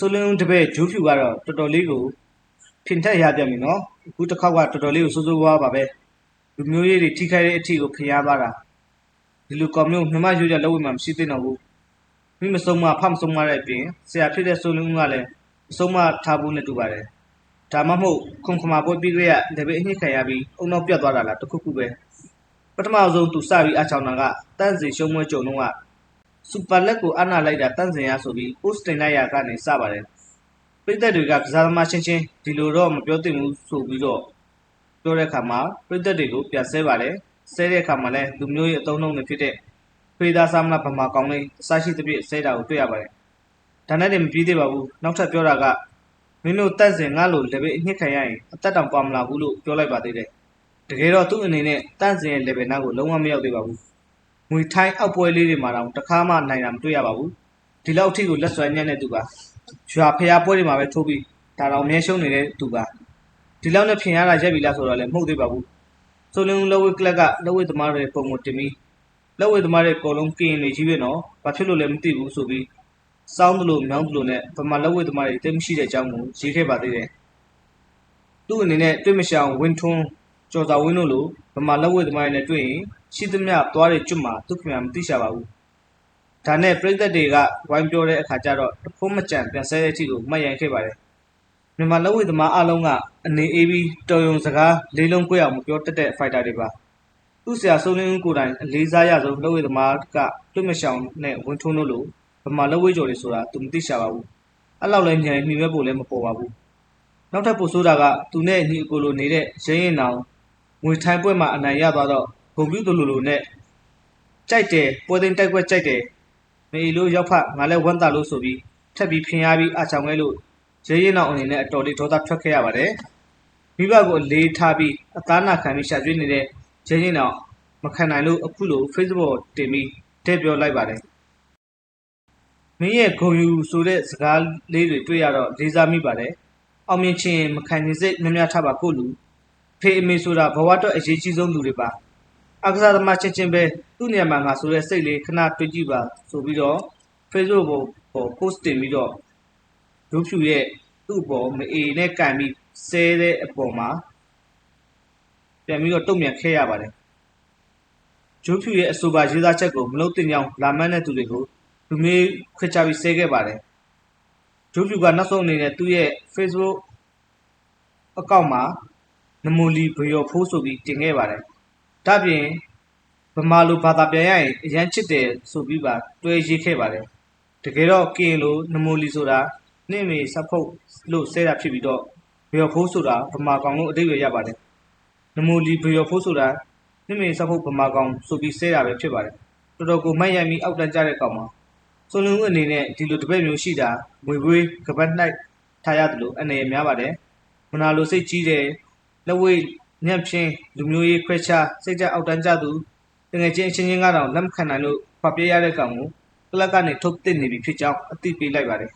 ဆိုလင်းဦးတပည့်ဂျိုးဖြူကတော့တော်တော်လေးကိုဖြင်ထက်ရပြန်ပြီနော်အခုတစ်ခေါက်ကတော်တော်လေးကိုစိုးစိုးဝါးဝါးပါပဲလူမျိုးရေးတွေထိခိုက်တဲ့အထီကိုဖျားပါတာဒီလိုကောင်မျိုးမြမရွေးကြလောက်ဝေမှမရှိသေးတော့ဘူးမိမဆုံးမဖမဆုံးမတဲ့အပြင်ဆရာဖြစ်တဲ့ဆိုလင်းဦးကလည်းအဆုံးမထားဖို့နဲ့တူပါတယ်ဒါမှမဟုတ်ခုံခမာပွဲပြီးကြရတပည့်အညစ်ခံရပြီးအုံနောက်ပြတ်သွားတာလားတခုခုပဲပထမဆုံးသူစပြီးအချောင်းတာကတန့်စီရှုံးမွဲကြုံတော့က စူပါလက်ကိုအနာလိုက်တာတန့်စင်ရဆိုပြီး post တင်လိုက်ရကနေစပါတယ်။ပြည်သက်တွေကကစားသမားချင်းချင်းဒီလိုတော့မပြောသင့်ဘူးဆိုပြီးတော့ပြောတဲ့အခါမှာပြည်သက်တွေကိုပြန်ဆဲပါတယ်။ဆဲတဲ့အခါမှာလည်းလူမျိုးရဲ့အသုံးနှုန်းတွေဖြစ်တဲ့ဖေးသားစားမလားဗမာကောင်းလေးအစရှိသဖြင့်ဆဲတာကိုတွေ့ရပါတယ်။ဒါနဲ့တည်းမပြီးသေးပါဘူး။နောက်ထပ်ပြောတာကမင်းတို့တန့်စင်ငါလိုလေဗယ်အညစ်ခံရရင်အသက်တောင်ပါမလာဘူးလို့ပြောလိုက်ပါသေးတယ်။တကယ်တော့သူ့အနေနဲ့တန့်စင်ရဲ့ level နားကိုလုံးဝမရောက်သေးပါဘူး။ ငွေထိုင်းအောက်ပွဲလေးတွေမှာတော့တစ်ခါမှနိုင်တာမတွေ့ရပါဘူးဒီလောက်အထိကိုလက်ဆွဲညံ့တဲ့သူပါရွာဖျားပွဲတွေမှာပဲထိုးပြီးဒါတော့မြဲရှုံးနေတဲ့သူပါဒီလောက်နဲ့ဖြင်ရတာရက်ပြီလားဆိုတော့လည်းမဟုတ်သေးပါဘူးဆိုလင်းလောဝေးကလပ်ကလောဝေးသမားတွေပုံကိုတင်ပြီးလောဝေးသမားတွေအကုန်လုံးကင်နေကြီးပဲနော်ဘာဖြစ်လို့လဲမသိဘူးဆိုပြီးစောင်းသလိုမြောင်းသလိုနဲ့ဗမာလောဝေးသမားတွေတိတ်မရှိတဲ့အကြောင်းကိုရေးခဲ့ပါသေးတယ်သူ့အနေနဲ့တွေ့မရှောင်ဝင်းထွန်းကျော်စာဝင်းတို့လိုဗမာလောဝေးသမားတွေနဲ့တွေ့ရင် ရှိသမျှသွားတွေကျွတ်မှာသူခင်ဗျာမသိရှာပါဘူးဒါနဲ့ပြိသက်တွေကဝိုင်းပြောတဲ့အခါကျတော့တဖိုးမကြံပြန်ဆဲတဲ့အထိကိုမှတ်ရိုင်းခဲ့ပါတယ်မြန်မာလက်ဝဲသမားအလုံးကအနေအေးပြီးတော်ရုံစကားလေးလုံး꿰အောင်မပြောတတ်တဲ့ဖိုက်တာတွေပါသူ့ဆရာစိုးလင်းဦးကိုယ်တိုင်အလေးစားရဆုံးလက်ဝဲသမားကတွေ့မရှောင်နဲ့ဝင်းထုံးတို့လိုဗမာလက်ဝဲကျော်တွေဆိုတာသူမသိရှာပါဘူးအဲ့လောက်လဲညံမိမဲ့ဖို့လည်းမပေါ်ပါဘူးနောက်ထပ်ပို့ဆိုးတာကသူနဲ့ညီအကိုလိုနေတဲ့ရင်းရင်တောင်ငွေထိုင်းပွဲမှာအနိုင်ရသွားတော့ ဂုံပြူးလိုလိုနဲ့ကြိုက်တယ်ပွဲသိမ်းတိုက်ကွက်ကြိုက်တယ်မေလို့ရောက်ဖတ်ငါလည်းဝမ်းသာလို့ဆိုပြီးထက်ပြီးဖင်ရပြီးအချောင်ခဲ့လို့ရဲရင်အောင်အနေနဲ့အတော်လေးဒေါသထွက်ခဲ့ရပါတယ်မိဘကိုအလေးထားပြီးအသားနာခံပြီးရှာကျွေးနေတဲ့ရဲရင်အောင်မခံနိုင်လို့အခုလို Facebook တင်ပြီးတဲ့ပြောလိုက်ပါတယ်မင်းရဲ့ဂုံယူဆိုတဲ့စကားလေးတွေတွေ့ရတော့လေးစားမိပါတယ်အောင်မြင်ခြင်းမခံနိုင်စိတ်များများထားပါကိုလူဖေအမေဆိုတာဘဝတော့အရေးကြီးဆုံးလူတွေပါ အကစားသမားချင်းချင်းပဲသူ့နေရာမှာငါဆိုတဲ့စိတ်လေးခဏတွေးကြည့်ပါဆိုပြီးတော့ Facebook ပေါ်ပေါ် post တင်ပြီးတော့ရုပ်ဖြူရဲ့သူ့ပေါ်မအေနဲ့ကန်ပြီးဆဲတဲ့အပေါ်မှာပြန်ပြီးတော့တုံ့ပြန်ခဲ့ရပါတယ်ဂျိုးဖြူရဲ့အဆိုပါရေးသားချက်ကိုမလုပ်တင်ကြောင်းလာမန်းတဲ့သူတွေကိုလူမျိုးခွဲခြားပြီးဆဲခဲ့ပါတယ်ဂျိုးဖြူကနောက်ဆုံးအနေနဲ့သူ့ရဲ့ Facebook အကောင့်မှာနမိုလီဘယောဖိုးဆိုပြီးတင်ခဲ့ပါတယ် ဒါပြင်ဗမာလိုဘာသာပြန်ရရင်အရန်ချစ်တယ်ဆိုပြီးပါတွဲရေးခဲ့ပါတယ်တကယ်တော့ကင်လိုနမိုလီဆိုတာနှင့်မေစဖုတ်လို့ဆဲတာဖြစ်ပြီးတော့ဘယောဖိုးဆိုတာဗမာကောင်လို့အတိတ်ပဲရပါတယ်နမိုလီဘယောဖိုးဆိုတာနှင့်မေစဖုတ်ဗမာကောင်ဆိုပြီးဆဲတာပဲဖြစ်ပါတယ်တော်တော်ကိုမိုက်ရိုက်ပြီးအောက်တန်းကြတဲ့ကောင်မှာစွန်လုံးအနေနဲ့ဒီလိုတပည့်မျိုးရှိတာငွေပွေးကပတ်၌ထားရတယ်လို့အနေရများပါတယ်မနာလိုစိတ်ကြီးတယ်လက်ဝဲ ညံ့ဖြင်းလူမျိုးရေးခွဲခြားစိတ်ကြအောက်တန်းကြသူတငယ်ချင်းအချင်းချင်းကတော့လက်မခံနိုင်လို့ဖပြရတဲ့ကောင်ကိုကလပ်ကနေထုတ်တစ်နေပြီဖြစ်ကြောင်းအသိပေးလိုက်ပါတယ်